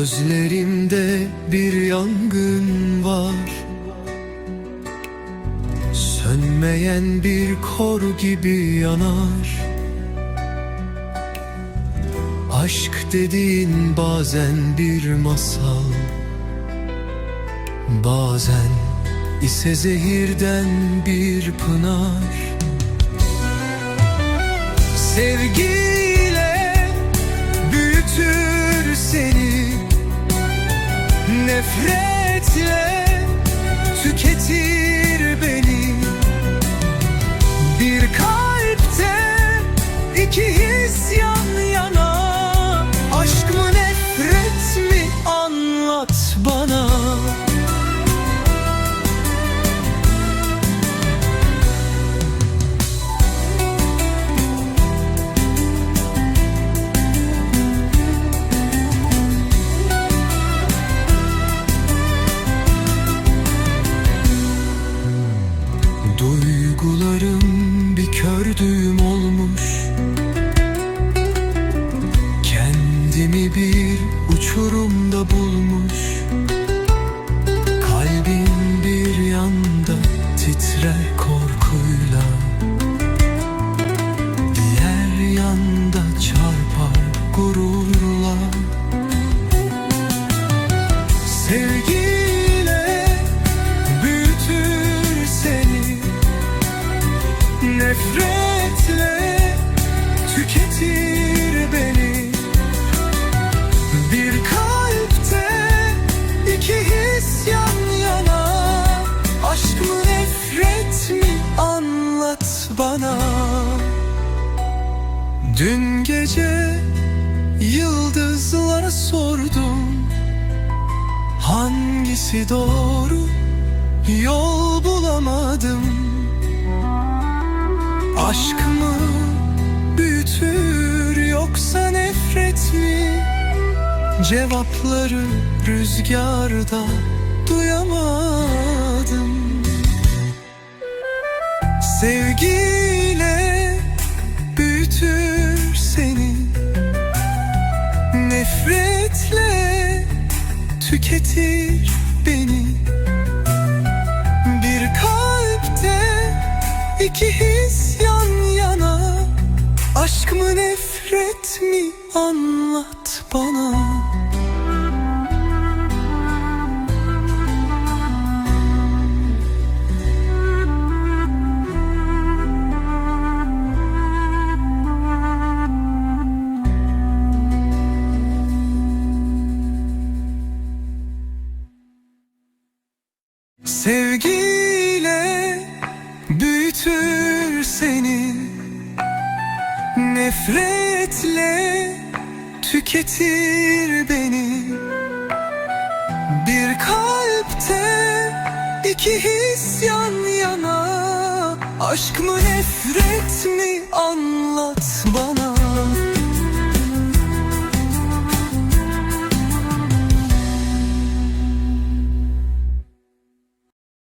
Gözlerimde bir yangın var. Sönmeyen bir kor gibi yanar. Aşk dediğin bazen bir masal. Bazen ise zehirden bir pınar. Sevgi Nefretle bir uçurumda bana. Dün gece yıldızlara sordum Hangisi doğru? Yol bulamadım. Aşk mı büyütür yoksa nefret mi? Cevapları rüzgarda duyamadım tüketir beni. Bir kalpte iki his yan yana. Aşk mı nefret mi? Anlat bana Nefretle tüketir beni. Bir kalpte iki his yan yana. Aşk mı nefret mi? Anlat bana